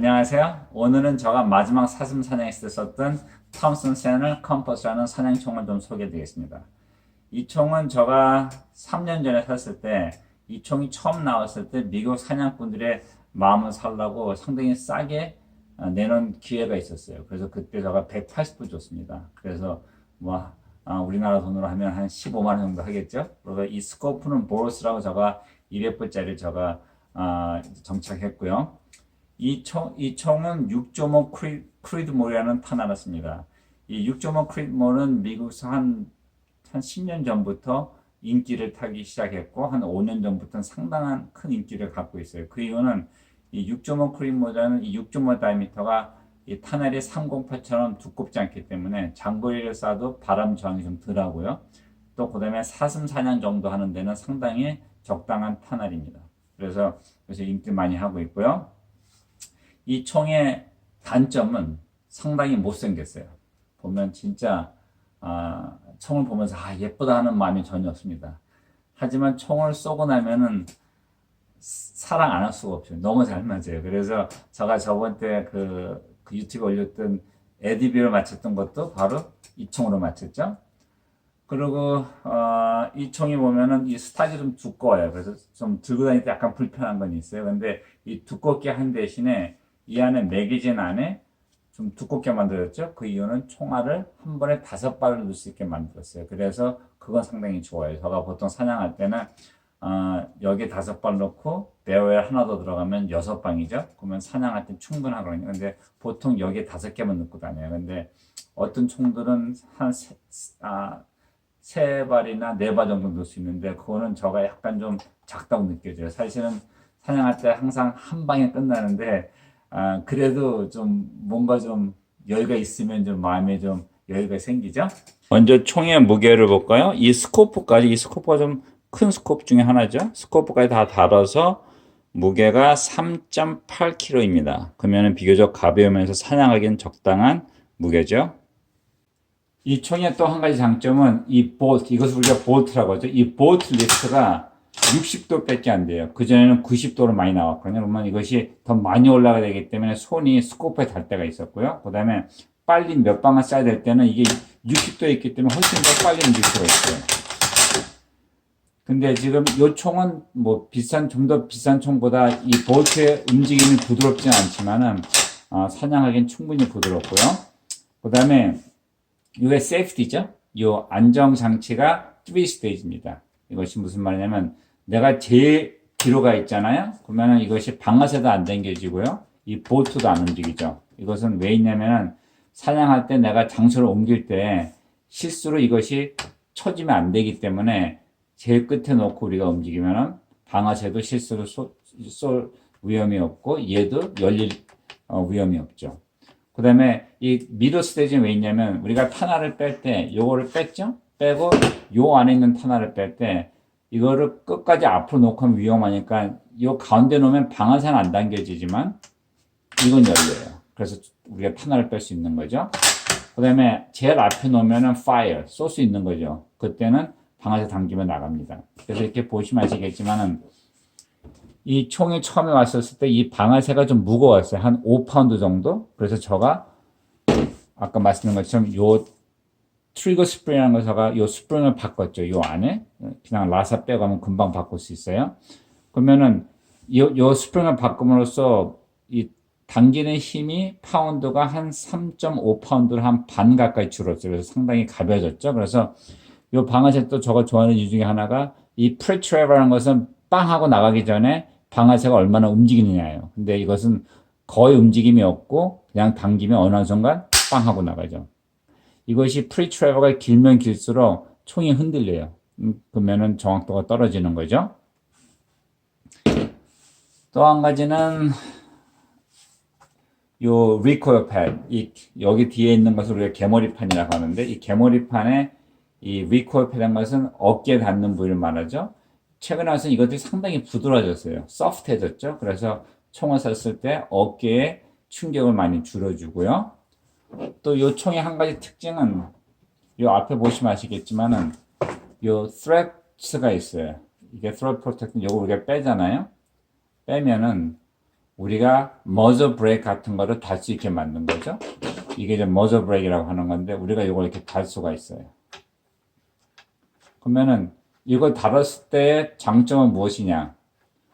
안녕하세요. 오늘은 제가 마지막 사슴 사냥했을 때 썼던 톰슨 세널 컴퍼스라는 사냥총을 좀 소개해드리겠습니다. 이 총은 제가 3년 전에 샀을 때 이 총이 처음 나왔을 때 미국 사냥꾼들의 마음을 살라고 상당히 싸게 어, 내놓은 기회가 있었어요. 그래서 그때 제가 180불 줬습니다. 그래서 뭐 아, 우리나라 돈으로 하면 한 15만 원 정도 하겠죠. 그래서 이 스코프는 보로스라고 제가 200불짜리 제가 아, 정착했고요. 이 총, 이 총은 6.5 크리, 크리드몰이라는 탄알았습니다. 이6.5 크리드몰은 미국에서 한, 한 10년 전부터 인기를 타기 시작했고, 한 5년 전부터는 상당한 큰 인기를 갖고 있어요. 그 이유는 이 6.5 크리드몰이라는 이 6.5 다이미터가 이 탄알이 308처럼 두껍지 않기 때문에 장거리를 쏴도 바람 저항이 좀 덜하고요. 또 그다음에 사슴 사냥 정도 하는 데는 상당히 적당한 탄알입니다. 그래서 그래서 인기 많이 하고 있고요. 이 총의 단점은 상당히 못생겼어요. 보면 진짜 아, 총을 보면서 아, 예쁘다 하는 마음이 전혀 없습니다. 하지만 총을 쏘고 나면은 사랑 안 할 수가 없죠. 너무 잘 맞아요. 그래서 제가 저번 때그 그 유튜브 올렸던 에디비를 맞췄던 것도 바로 이 총으로 맞췄죠. 그리고 어, 이 총이 보면은 이 스탁이 좀 두꺼워요. 그래서 좀 들고 다닐 때 약간 불편한 건 있어요. 근데 이 두껍게 한 대신에 이 안에 매개진 안에 좀 두껍게 만들었죠. 그 이유는 총알을 한 번에 다섯 발을 넣을 수 있게 만들었어요. 그래서 그건 상당히 좋아요. 제가 보통 사냥할 때는 어, 여기 다섯 발 넣고 배우에 하나 더 들어가면 여섯 방이죠. 그러면 사냥할 때 충분하거든요. 근데 보통 여기 다섯 개만 넣고 다녀요. 근데 어떤 총들은 한 세, 아, 세 발이나 네 발 정도 넣을 수 있는데 그거는 저가 약간 좀 작다고 느껴져요. 사실은 사냥할 때 항상 한 방에 끝나는데 아, 그래도 좀 뭔가 좀 여유가 있으면 좀 마음에 좀 여유가 생기죠. 먼저 총의 무게를 볼까요? 이 스코프까지 이 스코프가 좀 큰 스코프 중에 하나죠. 스코프까지 다 달아서 무게가 3.8kg입니다. 그러면 비교적 가벼우면서 사냥하기엔 적당한 무게죠. 이 총의 또 한 가지 장점은 이 볼트, 이것을 우리가 볼트라고 하죠. 이 볼트 리스트가 60도밖에 안 돼요. 그전에는 90도로 많이 나왔거든요. 그러면 이것이 더 많이 올라가야 되기 때문에 손이 스코프에 닿을 때가 있었고요. 그 다음에 빨리 몇 방을 쏴야 될 때는 이게 60도에 있기 때문에 훨씬 더 빨리 움직일 수가 있어요. 근데 지금 이 총은 뭐 비싼, 좀 더 비싼 총보다 이 볼트의 움직임이 부드럽지는 않지만은, 어, 사냥하기엔 충분히 부드럽고요. 그 다음에 이게 세이프티죠? 이 안정 장치가 3 스테이지입니다. 이것이 무슨 말이냐면 내가 제일 뒤로 가 있잖아요. 그러면은 이것이 방아쇠도 안 당겨지고요. 이 보트도 안 움직이죠. 이것은 왜 있냐면은 사냥할 때 내가 장소를 옮길 때 실수로 이것이 쳐지면 안 되기 때문에 제일 끝에 놓고 우리가 움직이면은 방아쇠도 실수로 쏠, 쏠 위험이 없고 얘도 열릴 어, 위험이 없죠. 그 다음에 이 미드 스테이지는 왜 있냐면 우리가 탄화를 뺄 때 요거를 뺐죠? 빼고 요 안에 있는 탄화를 뺄 때 이거를 끝까지 앞으로 놓고 하면 위험하니까 요 가운데 놓으면 방아쇠는 안 당겨지지만 이건 열려요. 그래서 우리가 탄화를 뺄 수 있는 거죠. 그 다음에 제일 앞에 놓으면은 fire 쏠 수 있는 거죠. 그때는 방아쇠 당기면 나갑니다. 그래서 이렇게 보시면 아시겠지만은 이 총이 처음에 왔었을 때 이 방아쇠가 좀 무거웠어요. 한 5파운드 정도. 그래서 저가 아까 말씀드린 것처럼 요 트리거 스프링이라는 거 제가 요 스프링을 바꿨죠. 요 안에 그냥 라사 빼고 하면 금방 바꿀 수 있어요. 그러면은 요, 요 스프링을 바꿈으로써 이 당기는 힘이 파운드가 한 3.5 파운드를 한 반 가까이 줄었어요. 그래서 상당히 가벼워졌죠. 그래서 요 방아쇠 또 저가 좋아하는 이유 중에 하나가 이 프레트레버라는 것은 빵 하고 나가기 전에 방아쇠가 얼마나 움직이느냐예요. 근데 이것은 거의 움직임이 없고 그냥 당기면 어느 순간 빵 하고 나가죠. 이것이 프리트레버가 길면 길수록 총이 흔들려요. 음, 그러면은 정확도가 떨어지는 거죠. 또 한 가지는 요 리코일 패드, 이 여기 뒤에 있는 것을 우리가 개머리판이라고 하는데 이 개머리판에 이 리코일 패드란 것은 어깨에 닿는 부위를 말하죠. 최근에 와서 이것들이 상당히 부드러워졌어요. 소프트해졌죠. 그래서 총을 쐈을 때 어깨에 충격을 많이 줄여주고요. 또이 총의 한 가지 특징은 이 앞에 보시면 아시겠지만은 요 threads가 있어요. 이게 thread protect, 요거 우리가 빼잖아요. 빼면은 우리가 머저 브레이크 같은 거를 달 수 있게 만든 거죠. 이게 이제 머저 브레이크라고 하는 건데 우리가 이걸 이렇게 달 수가 있어요. 그러면은 이걸 달았을 때 장점은 무엇이냐?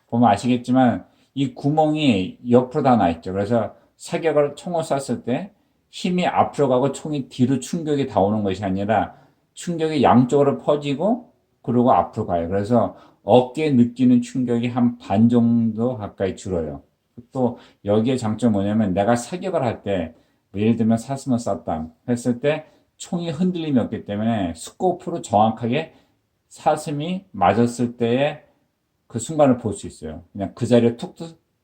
보면 아시겠지만 이 구멍이 옆으로 다 나 있죠. 그래서 사격을 총을 쐈을 때 힘이 앞으로 가고 총이 뒤로 충격이 다 오는 것이 아니라 충격이 양쪽으로 퍼지고 그리고 앞으로 가요. 그래서 어깨에 느끼는 충격이 한 반 정도 가까이 줄어요. 또 여기에 장점 뭐냐면 내가 사격을 할 때 예를 들면 사슴을 쐈다 했을 때 총이 흔들림이 없기 때문에 스코프로 정확하게 사슴이 맞았을 때의 그 순간을 볼 수 있어요. 그냥 그 자리에 툭,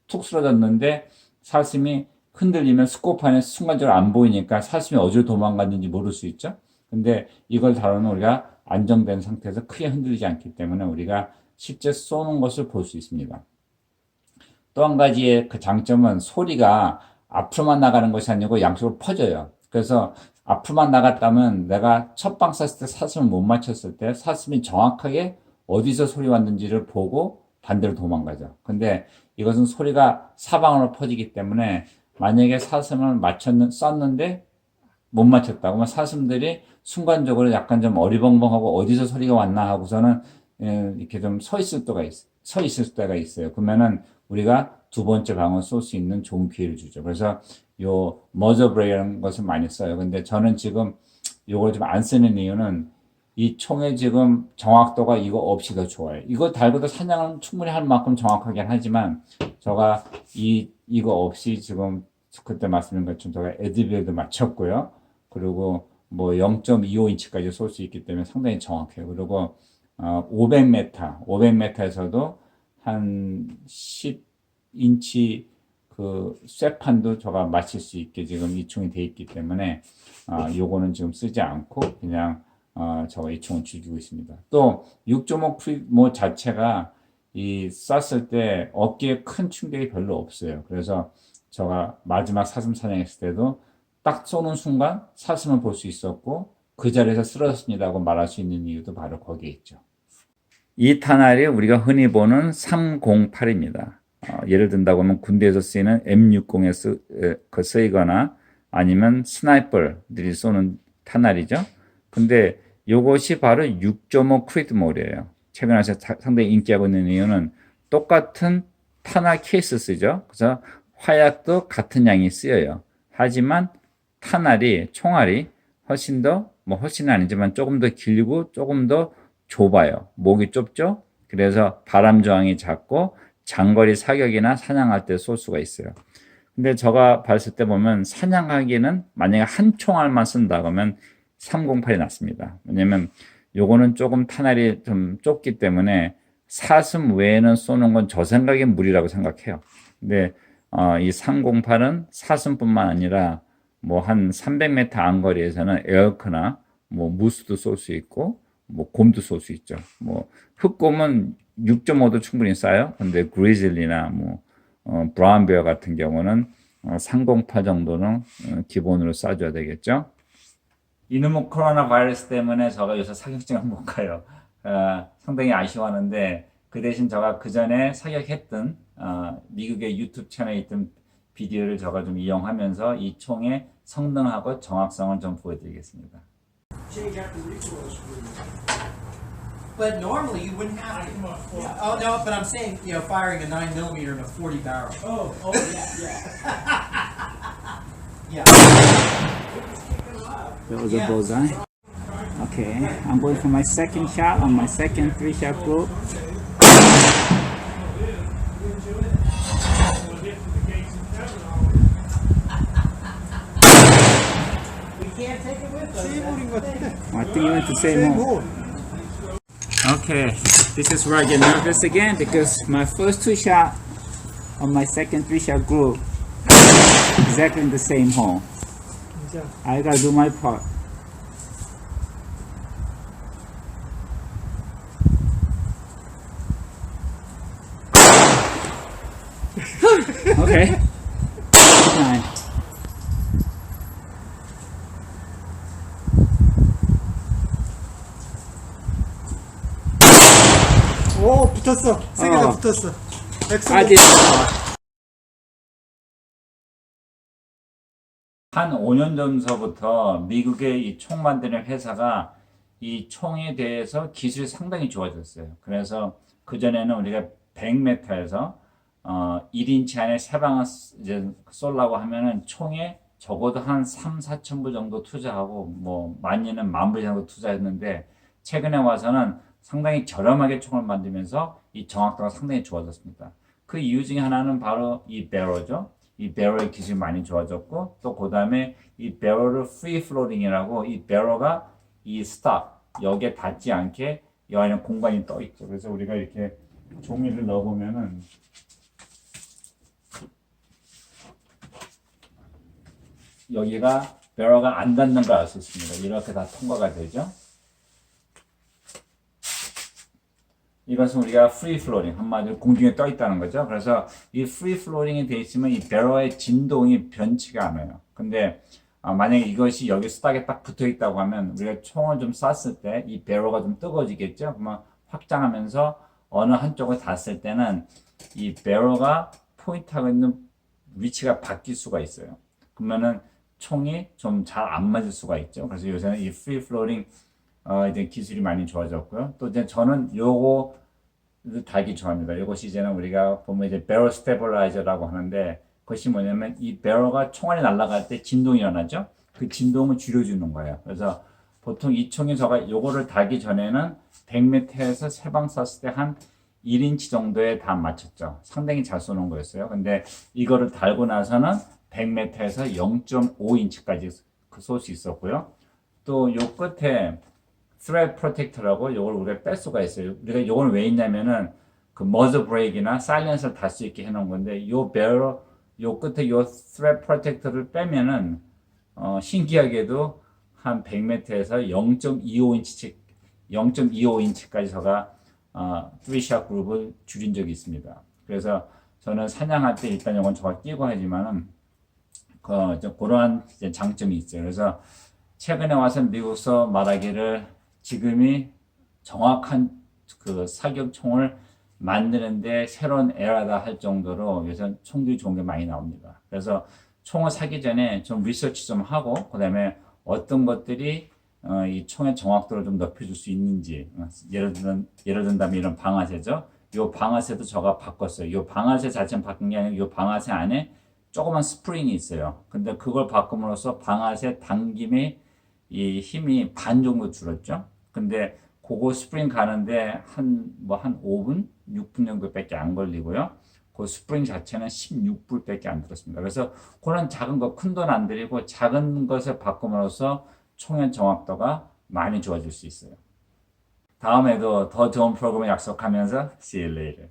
툭 쓰러졌는데 사슴이 흔들리면 스코프 안에 순간적으로 안 보이니까 사슴이 어디로 도망갔는지 모를 수 있죠. 근데 이걸 다루는 우리가 안정된 상태에서 크게 흔들리지 않기 때문에 우리가 실제 쏘는 것을 볼 수 있습니다. 또 한 가지의 그 장점은 소리가 앞으로만 나가는 것이 아니고 양쪽으로 퍼져요. 그래서 앞으로만 나갔다면 내가 첫 방 쐈을 때 사슴을 못 맞췄을 때 사슴이 정확하게 어디서 소리 왔는지를 보고 반대로 도망가죠. 근데 이것은 소리가 사방으로 퍼지기 때문에 만약에 사슴을 맞췄는 쐈는데 못 맞췄다. 그러면 사슴들이 순간적으로 약간 좀 어리벙벙하고 어디서 소리가 왔나 하고서는 예, 이렇게 좀 서 있을 때가 있, 서 있을 때가 있어요. 그러면은 우리가 두 번째 방을 쏠수 있는 좋은 기회를 주죠. 그래서 요 머저 브레이라는 것을 많이 써요. 근데 저는 지금 요걸 좀 안 쓰는 이유는 이 총의 지금 정확도가 이거 없이 더 좋아요. 이거 달고도 사냥은 충분히 할 만큼 정확하긴 하지만 제가 이 이거 없이 지금 그때 말씀드린 것처럼 제가 에드빌도 맞췄고요. 그리고 뭐 0.25인치까지 쏠 수 있기 때문에 상당히 정확해요. 그리고 어, 500m, 500m에서도 한 10인치 그 쇠판도 제가 맞출 수 있게 지금 이 총이 돼 있기 때문에 아, 요거는 지금 쓰지 않고 그냥 어, 저가 이 총을 즐기고 있습니다. 또 6.5 프리모 자체가 이 쐈을 때 어깨에 큰 충격이 별로 없어요. 그래서 제가 마지막 사슴 사냥했을 때도 딱 쏘는 순간 사슴을 볼 수 있었고 그 자리에서 쓰러졌습니다고 말할 수 있는 이유도 바로 거기에 있죠. 이 탄알이 우리가 흔히 보는 308입니다. 어, 예를 든다고 하면 군대에서 쓰이는 M60에 쓰, 에, 그 쓰이거나 아니면 스나이퍼들이 쏘는 탄알이죠. 근데 이것이 바로 6.5 크리트몰이에요. 최근에 상당히 인기하고 있는 이유는 똑같은 탄알 케이스 쓰죠. 그래서 화약도 같은 양이 쓰여요. 하지만 탄알이 총알이 훨씬 더 뭐 훨씬은 아니지만 조금 더 길고 조금 더 좁아요. 목이 좁죠. 그래서 바람 저항이 작고 장거리 사격이나 사냥할 때 쏠 수가 있어요. 근데 제가 봤을 때 보면 사냥하기에는 만약에 한 총알만 쓴다 그러면 308이 낫습니다. 왜냐면 요거는 조금 탄알이 좀 좁기 때문에 사슴 외에는 쏘는 건 저 생각엔 무리라고 생각해요. 근데 어, 이 308은 사슴뿐만 아니라 뭐 한 300m 안거리에서는 에어크나 뭐 무스도 쏠 수 있고 뭐 곰도 쏠 수 있죠. 뭐 흑곰은 6.5도 충분히 쏴요. 근데 그리즐리나 뭐 어, 브라운 베어 같은 경우는 어, 308 정도는 어, 기본으로 쏴줘야 되겠죠. 이놈의 코로나 바이러스 때문에 제가 요새 사격증을 못 가요. 어, 상당히 아쉬워하는데 그 대신 제가 그 전에 사격했던 어, 미국의 유튜브 채널에 있던 비디오를 제가 좀 이용하면서 이 총의 성능하고 정확성을 좀 보여드리겠습니다. But normally you wouldn't have to. Yeah. Oh no, but I'm saying you know firing a nine millimeter in a forty barrel. Oh, oh yeah, yeah. Yeah. That was Yeah. a bullseye. Okay, I'm going for my second shot on my second three shot group. I think you want to say more. Okay, this is where I get nervous again because my first two shot on my second three shot group exactly in the same hole. I gotta do my part. 오 붙었어 세게 다 어. 붙었어 한 5년 전서부터 미국의 이 총 만드는 회사가 이 총에 대해서 기술이 상당히 좋아졌어요. 그래서 그전에는 우리가 100m에서 어, 1인치 안에 세방을 이제 쏠라고 하면은 총에 적어도 한 3, 4천 불 정도 투자하고 뭐 많이는 만불 정도 투자했는데 최근에 와서는 상당히 저렴하게 총을 만들면서 이 정확도가 상당히 좋아졌습니다. 그 이유 중에 하나는 바로 이 배럴이죠. 이 배럴의 기술이 많이 좋아졌고 또 그 다음에 이 배럴을 프리 플로링이라고 이 배럴가 이 스탑 여기에 닿지 않게 이 안에 공간이 떠 있죠. 그래서 우리가 이렇게 종이를 넣어 보면은 여기가 배럴가 안 닿는 걸 알 수 있습니다. 이렇게 다 통과가 되죠. 이것은 우리가 프리 플로링 한마디로 공중에 떠 있다는 거죠. 그래서 이 프리 플로링이 돼 있으면 이 배럴의 진동이 변치가 않아요. 근데 아, 만약에 이것이 여기 스탁에 딱 붙어 있다고 하면 우리가 총을 좀 쐈을 때 이 배럴가 좀 뜨거워지겠죠. 그러면 확장하면서 어느 한쪽을 닿았을 때는 이 배럴가 포인트하고 있는 위치가 바뀔 수가 있어요. 그러면은 총이 좀 잘 안 맞을 수가 있죠. 그래서 요새는 이 프리 플로링 어, 이제 기술이 많이 좋아졌고요. 또 이제 저는 요거 달기 좋아합니다. 이것이 이제는 우리가 보면 이제 배럴 스테블라이저라고 하는데 그것이 뭐냐면 이 배럴가 총알이 날아갈 때 진동이 일어나죠. 그 진동을 줄여주는 거예요. 그래서 보통 이 총이 저가 요거를 달기 전에는 100m에서 세방 쐈을 때 한 1인치 정도에 다 맞췄죠. 상당히 잘 쏘는 거였어요. 근데 이거를 달고 나서는 100m에서 0.5인치까지 쏠 수 있었고요. 또 요 끝에 thread protector라고 요걸 우리가 뺄 수가 있어요. 우리가 요걸 왜 있냐면은 그 머즈 브레이크나 사이렌서를 달 수 있게 해놓은 건데 요 배럴 요 끝에 요 thread protector를 빼면은 어, 신기하게도 한 100m에서 0.25인치 0.25인치까지 저가 어, 3샷 그룹을 줄인 적이 있습니다. 그래서 저는 사냥할 때 일단 이건 저가 끼고 하지만은 그, 좀 그러한 장점이 있어요. 그래서 최근에 와서 미국서 말하기를 지금이 정확한 그 사격총을 만드는데 새로운 에라다 할 정도로 요새 총들이 좋은 게 많이 나옵니다. 그래서 총을 사기 전에 좀 리서치 좀 하고 그다음에 어떤 것들이 어, 이 총의 정확도를 좀 높여줄 수 있는지 어, 예를 든 예를 든다면 이런 방아쇠죠. 이 방아쇠도 저가 바꿨어요. 이 방아쇠 자체는 바꾼 게 아니고 이 방아쇠 안에 조그만 스프링이 있어요. 근데 그걸 바꿈으로써 방아쇠 당김의 이 힘이 반 정도 줄었죠. 근데 그거 스프링 가는데 한 뭐 한 5분, 6분 정도밖에 안 걸리고요. 그 스프링 자체는 16불밖에 안 들었습니다. 그래서 그런 작은 거 큰 돈 안 들이고 작은 것을 바꿈으로써 총의 정확도가 많이 좋아질 수 있어요. 다음에도 더 좋은 프로그램 약속하면서 see you later.